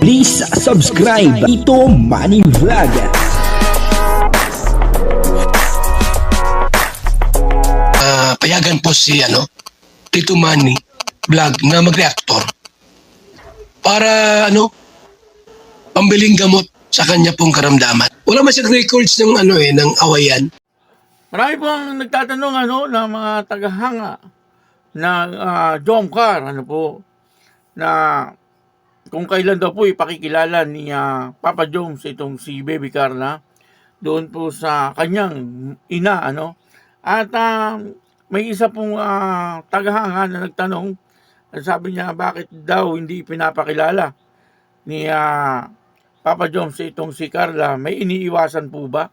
Please subscribe Ito Money Vlog. Ah, payagan po si ano, Tito Manny vlog na mag-reactor para ano, pambiling gamot sa kanya pong karamdaman. Wala man siyang records ng ano eh, ng awayan. Marami po ang nagtatanong ano ng mga tagahanga ng uh, Jomcar ano po na kung kailan daw po ipakikilala ni ah, Papa Jones itong si Baby Carla doon po sa kanyang ina ano? At ah, may isa pong ah, tagahanga na nagtanong sabi niya bakit daw hindi pinapakilala ni ah, Papa Jones itong si Carla? May iniiwasan po ba?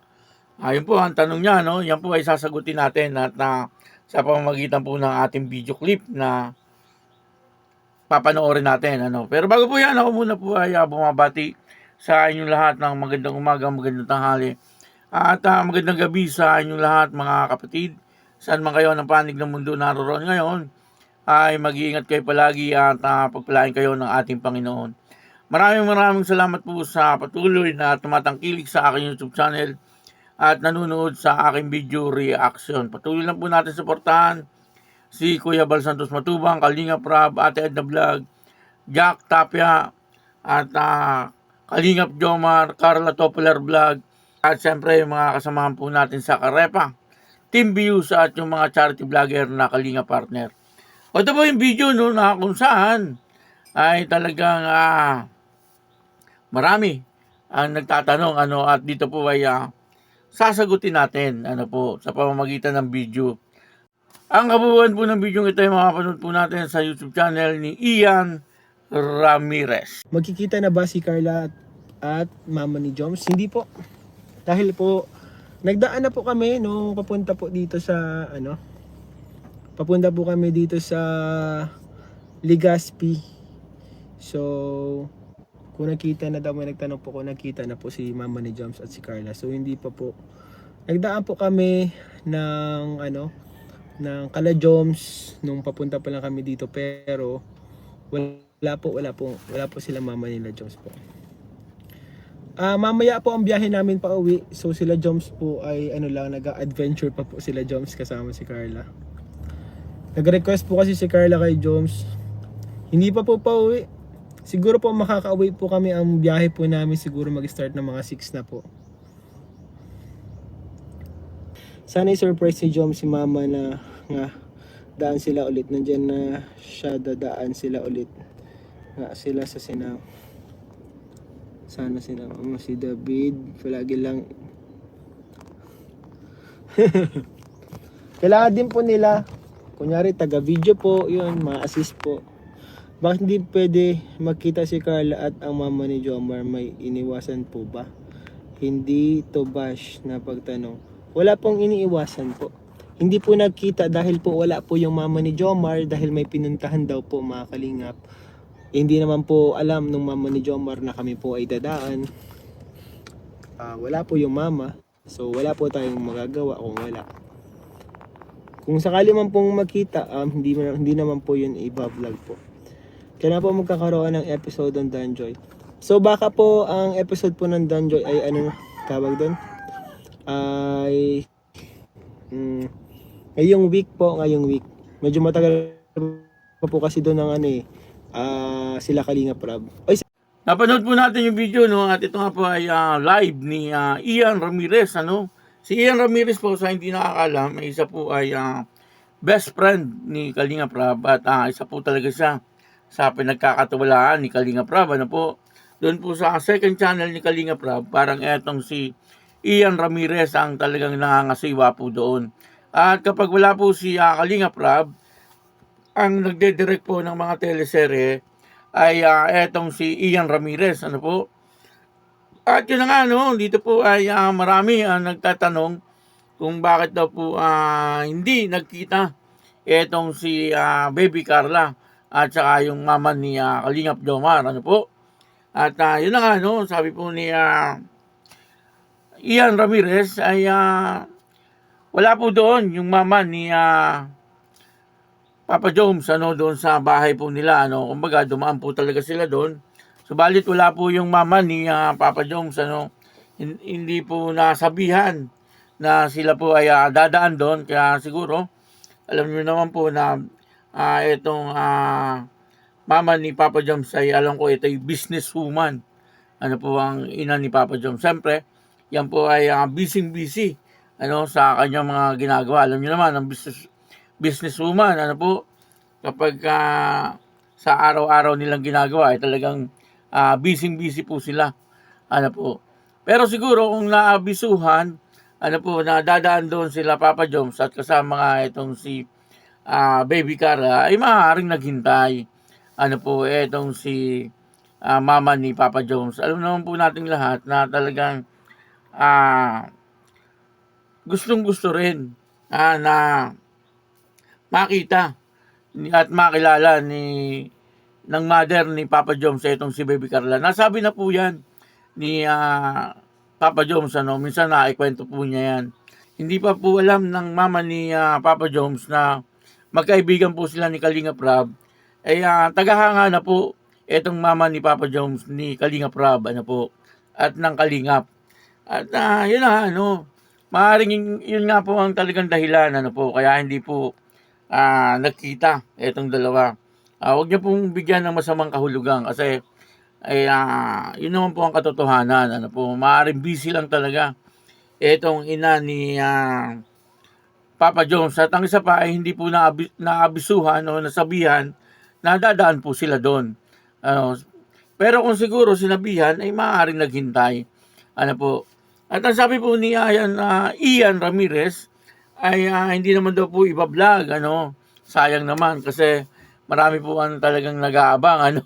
Ayun po ang tanong niya, no? Yan po ay sasagutin natin at na sa pamamagitan po ng ating video clip na papanoorin natin. Ano? Pero bago po yan, ako muna po ay ah, bumabati sa inyong lahat ng magandang umaga, magandang tanghali. At ah, magandang gabi sa inyong lahat mga kapatid. Saan man kayo ng panig ng mundo naroon ngayon, ay mag-iingat kayo palagi at ah, pagpalain kayo ng ating Panginoon. Maraming maraming salamat po sa patuloy na tumatangkilik sa aking YouTube channel at nanonood sa aking video reaction. Patuloy lang po natin suportahan si Kuya Bal Santos Matubang, Kalinga Prab, Ate Edna Vlog, Jack Tapia, at uh, Kalingap Jomar, Carla Topeler Vlog, at siyempre yung mga kasamahan po natin sa Karepa, Team Views at yung mga charity vlogger na Kalinga Partner. O ito po yung video no, na kung saan ay talagang ah, marami ang nagtatanong ano at dito po ay ah, sasagutin natin ano po sa pamamagitan ng video. Ang kabuuan po ng video ito ay makapanood po natin sa YouTube channel ni Ian Ramirez. Magkikita na ba si Carla at, at mama ni Joms? Hindi po. Dahil po, nagdaan na po kami nung papunta po dito sa, ano, papunta po kami dito sa Legazpi. So, kung nakita na daw, may nagtanong po kung nakita na po si mama ni Joms at si Carla. So, hindi pa po. Nagdaan po kami ng, ano, ng Kala Joms nung papunta pa lang kami dito pero wala po, wala po, wala po sila mama nila Joms po. Ah, mamaya po ang biyahe namin pa uwi. So sila Joms po ay ano lang nag-adventure pa po sila Joms kasama si Carla. Nag-request po kasi si Carla kay Joms. Hindi pa po pa uwi. Siguro po makaka-uwi po kami ang biyahe po namin siguro mag-start ng mga 6 na po. Sana i-surprise ni Joms si mama na nga daan sila ulit. Nandiyan na siya dadaan sila ulit. Nga sila sa sinaw. Sana sila mo si David. Palagi lang. Kailangan din po nila. Kunyari taga video po. Yun, ma-assist po. Bakit hindi pwede magkita si Carla at ang mama ni Jomar may iniwasan po ba? Hindi to bash na pagtanong. Wala pong iniiwasan po. Hindi po nagkita dahil po wala po yung mama ni Jomar dahil may pinuntahan daw po mga kalingap. Hindi naman po alam nung mama ni Jomar na kami po ay dadaan. Ah, wala po yung mama. So wala po tayong magagawa kung wala. Kung sakali man pong makita, um, hindi, man- hindi naman po yun i-vlog po. Kaya na po magkakaroon ng episode ng Danjoy. So baka po ang episode po ng Danjoy ay ano tawag doon? Ay mm, ngayong week po, ngayong week. Medyo matagal pa po kasi doon ng ano eh. ah, sila Kalinga Prab. Oy, Napanood po natin yung video no at ito nga po ay ah, live ni ah, Ian Ramirez ano. Si Ian Ramirez po sa hindi nakakalam, isa po ay ah, best friend ni Kalinga Prab at ah, isa po talaga siya sa pinagkakatiwalaan ni Kalinga Prab ano po. Doon po sa second channel ni Kalinga Prab, parang etong si Ian Ramirez ang talagang nangangasiwa po doon. At kapag wala po si ah, Kalinga Prab, ang nagde-direct po ng mga teleserye ay ah, etong si Ian Ramirez. Ano po? At yun na nga, no, dito po ay ah, marami ang nagtatanong kung bakit daw po ah, hindi nagkita etong si ah, Baby Carla at saka yung mama ni ah, Kalingap Jomar. Ano po? At ah, yun na nga, no, sabi po ni ah, Ian Ramirez ay ah, wala po doon yung mama ni ah, Papa Jones ano doon sa bahay po nila ano kumbaga dumaan po talaga sila doon Subalit wala po yung mama ni ah, Papa Jones ano. Hin- Hindi po nasabihan na sila po ay ah, dadaan doon kaya siguro alam niyo naman po na ah, itong ah, mama ni Papa Jones ay alam ko ito ay businesswoman. Ano po ang ina ni Papa Jones. Siyempre, yan po ay uh, busy-busy ano, sa kanyang mga ginagawa. Alam niyo naman, ang business, businesswoman, ano po, kapag ah, sa araw-araw nilang ginagawa ay talagang ah, busy-busy po sila. Ano po. Pero siguro kung naabisuhan, ano po, na dadaan doon sila Papa Jones at kasama nga itong si ah, Baby Cara ay maaaring naghintay. Ano po, etong si ah, mama ni Papa Jones. Alam naman po natin lahat na talagang ah, gustong gusto rin ah, na makita at makilala ni ng mother ni Papa Jones itong si Baby Carla. Nasabi na po yan ni ah, Papa Jones ano, minsan naikwento po niya yan. Hindi pa po alam ng mama ni ah, Papa Jones na magkaibigan po sila ni Kalinga Prab. Eh ah, tagahanga na po itong mama ni Papa Jones ni Kalinga Prab ano po at ng Kalingap. At ah, yun na ano, maaaring yun, yun nga po ang talagang dahilan ano po kaya hindi po ah, nagkita itong dalawa. Ah, wag niyo pong bigyan ng masamang kahulugan kasi ay ah, yun naman po ang katotohanan ano po maaaring busy lang talaga itong ina ni ah, Papa Jones at ang isa pa ay hindi po naabi, naabisuhan o nasabihan na dadaan po sila doon. Ano, pero kung siguro sinabihan ay maaaring naghintay. Ano po. At ang sabi po ni Ian, ah, Ian Ramirez ay ah, hindi naman daw po iba-vlog. Ano, sayang naman kasi marami po ang talagang nag-aabang ano,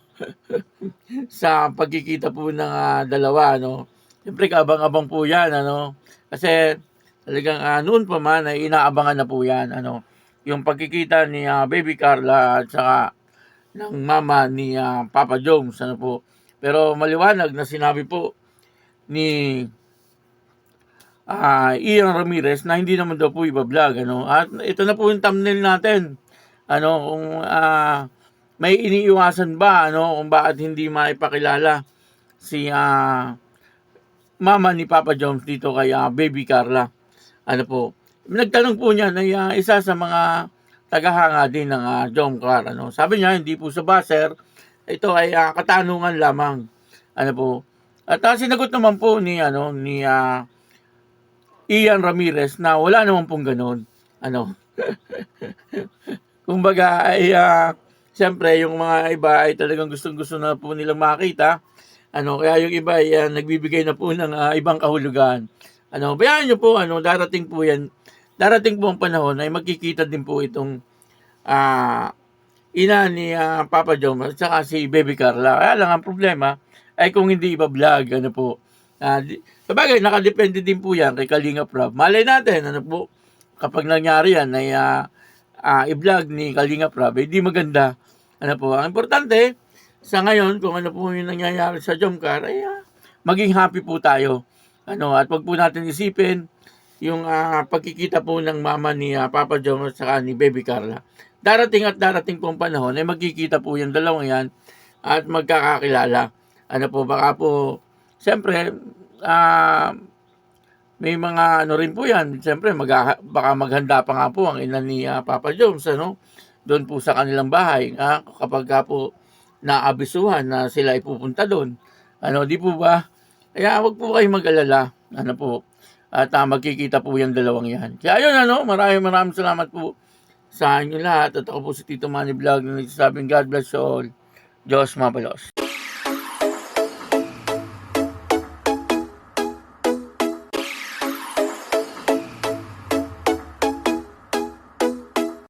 sa pagkikita po ng ah, dalawa. Ano. Siyempre kaabang-abang po yan. Ano, kasi talagang ah, noon pa man ay inaabangan na po yan. Ano, yung pagkikita ni ah, Baby Carla at saka ng mama ni ah, Papa Jones. Ano po. Pero maliwanag na sinabi po ni ah Ian Ramirez na hindi naman daw po iba-vlog. Ano. At ito na po yung thumbnail natin. Ano, kung ah, may iniiwasan ba, ano, kung bakit hindi maipakilala si ah, mama ni Papa Jones dito kay ah, Baby Carla. Ano po. Nagtanong po niya na ah, isa sa mga tagahanga din ng uh, John Car. Ano. Sabi niya, hindi po sa baser, ito ay ah, katanungan lamang. Ano po. At ah, sinagot naman po ni ano ni ah, Ian Ramirez na wala naman pong ganun. Ano? Kumbaga ay ah, siyempre yung mga iba ay talagang gustong-gusto na po nilang makita. Ano, kaya yung iba ay ah, nagbibigay na po ng ah, ibang kahulugan. Ano, bayaan niyo po ano, darating po 'yan. Darating po ang panahon ay magkikita din po itong ah ina ni ah, Papa John at saka si Baby Carla. Kaya lang ang problema ay kung hindi iba-vlog, ano po. Ah, sabagay, nakadepende din po yan kay Kalinga Prab. Malay natin, ano po, kapag nangyari yan, ay ah, ah, i-vlog ni Kalinga Prab, hindi maganda. Ano po, ang importante, sa ngayon, kung ano po yung nangyayari sa Jomcar, ay ah, maging happy po tayo. Ano, at wag po natin isipin yung ah, pagkikita po ng mama ni ah, Papa John at saka ni Baby Carla. Darating at darating po ang panahon ay magkikita po yung dalawang yan at magkakakilala. Ano po, baka po, siyempre, ah, may mga ano rin po yan. Siyempre, mag, baka maghanda pa nga po ang ina ni ah, Papa Jones, ano? Doon po sa kanilang bahay. Ah, kapag ka po naabisuhan na sila ipupunta doon. Ano, di po ba? Kaya wag po kayong mag-alala. Ano po? At ah, magkikita po yung dalawang yan. Kaya yun, ano? Maraming maraming salamat po sa inyo lahat. At ako po si Tito Manny Vlog na nagsasabing God bless you all. Diyos mabalos.